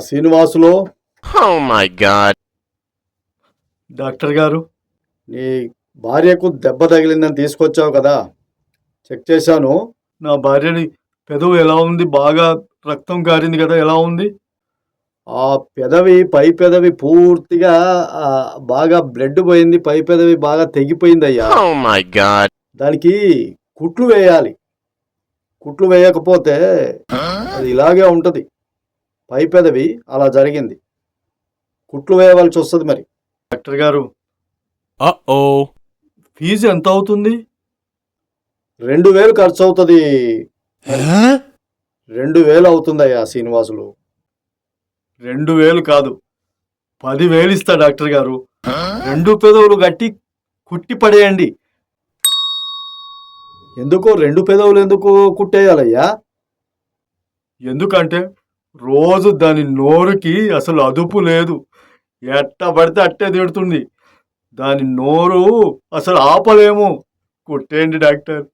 శ్రీనివాసులో Oh. Doctor గారు నీ భార్యకు దెబ్బ తగిలిందని తీసుకొచ్చావు కదా. చెక్ చేశాను. నా భార్యని పెదవు ఎలా ఉంది? బాగా రక్తం కారింది కదా ఎలా ఉంది? ఆ పెదవి పై పెదవి పూర్తిగా ఆ, బాగా బ్లడ్ పోయింది పై పెదవి బాగా తెగిపోయింది అయ్యా. Oh. దానికి కుట్లు వేయాలి. కుట్లు వేయకపోతే అది ఇలాగే ఉంటుంది. పై పెదవి అలా జరిగింది. కుట్లు వేయవలసి వస్తుంది మరి. డాక్టర్ గారు. oh. ఫీజు ఎంత అవుతుంది? రెండు వేలు ఖర్చు అవుతుంది? రెండు వేలు అవుతుందయ్యా శ్రీనివాసులు. రెండు వేలు కాదు. పదివేలు ఇస్తా డాక్టర్ గారు. రెండు పెదవులు గట్టి కుట్టి పడేయండి. ఎందుకు రెండు పెదవులు ఎందుకు కుట్టేయాలయ్యా? ఎందుకంటే రోజు దాని నోరుకి అసలు అదుపు లేదు. ఎట్ట పడితే అట్టే తిడుతుంది. దాని నోరు అసలు ఆపలేము. కొట్టేయండి డాక్టర్.